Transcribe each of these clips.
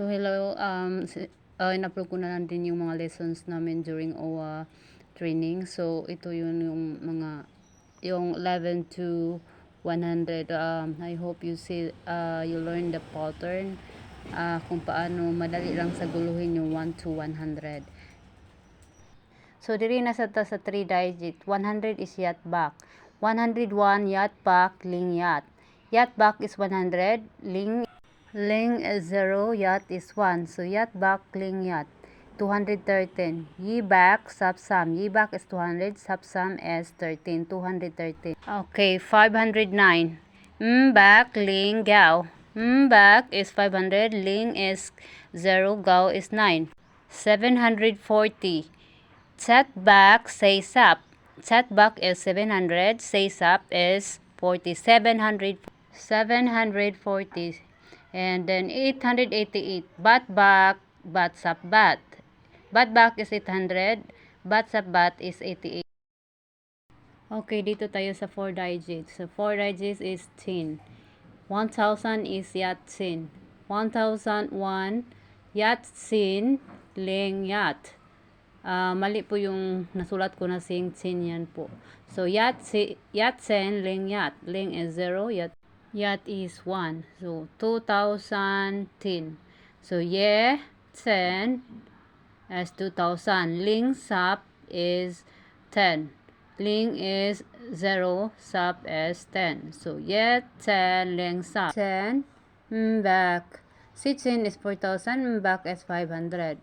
So hello, um, uh, in-upload ko na lang din yung mga lessons namin during OWA training. So ito yun yung mga, yung 11 to 100. Um, I hope you see, uh, you learn the pattern. Uh, kung paano madali lang sa guluhin yung 1 to 100. So diri na sa ta sa 3 digit. 100 is yacht back. 101 yacht back ling yacht. Yacht back is 100, ling ling is 0, yacht is 1. So yacht back ling yacht 213. Yi back sub sum. Yi back is 200, sub sum is 13, 213. Okay, 509. Mm back ling gao. Mm back is 500, ling is 0, gao is 9. 740. Set back, say up. Set back is 700, say up is 40. 700, 740. And then 888. Bat back, bat up, bat. Bat back is 800, bat up, bat is 88. Okay, dito tayo sa 4 digits. So 4 digits is 10. 1,000 is yatsin. 1,001, yatsin, ling yat. Ah, mali po yung nasulat ko na sing sin yan po. So yat si yat sen ling yat. Ling is 0, yat yat is 1. So 2010. So ye 10 as 2000. Ling sub is 10. Ling is 0, sub is 10. So ye ten ling sub. 10 mm, back. Sitsin is 4,000, back is 500.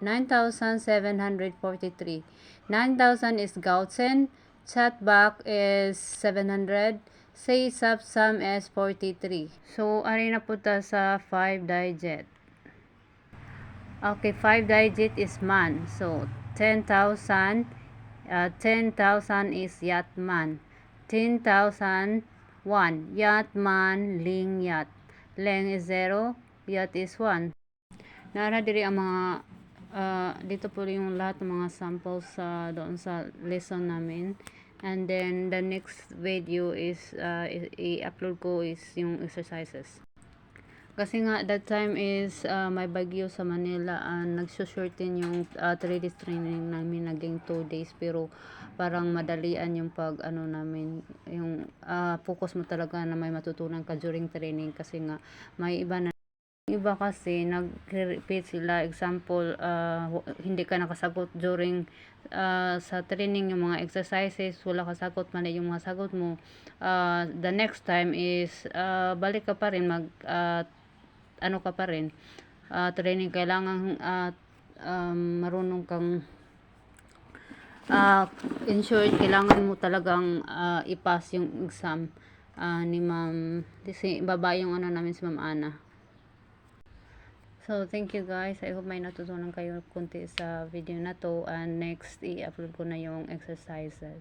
9,743. 9,000 is Gaussian. Chat back is 700. Say sub sum is 43. So, ari na po ta sa 5 digit. Okay, 5 digit is man. So, 10,000. Uh, 10,000 is yatman. 10,000 1. Yatman, ling yat. Leng is 0. Yat is 1. Nara diri ang mga uh, dito po yung lahat ng mga samples sa doon sa lesson namin. And then the next video is uh, i-upload ko is yung exercises. Kasi nga that time is uh, may bagyo sa Manila and nagsushorten yung uh, 3 days training namin naging 2 days pero parang madalian yung pag ano namin yung uh, focus mo talaga na may matutunan ka during training kasi nga may iba na iba kasi nag-repeat sila. Example uh, hindi ka nakasagot during uh, sa training yung mga exercises wala ka sagot man yung mga sagot mo. Uh, the next time is uh, balik ka pa rin mag uh, ano ka pa rin uh, training. Kailangan uh, um, marunong kang uh, in short kailangan mo talagang uh, i-pass yung exam uh, ni ma'am kasi baba yung ano namin si ma'am Ana So, thank you guys. I hope may natutunan kayo kunti sa video na to. And next, i-upload ko na yung exercises.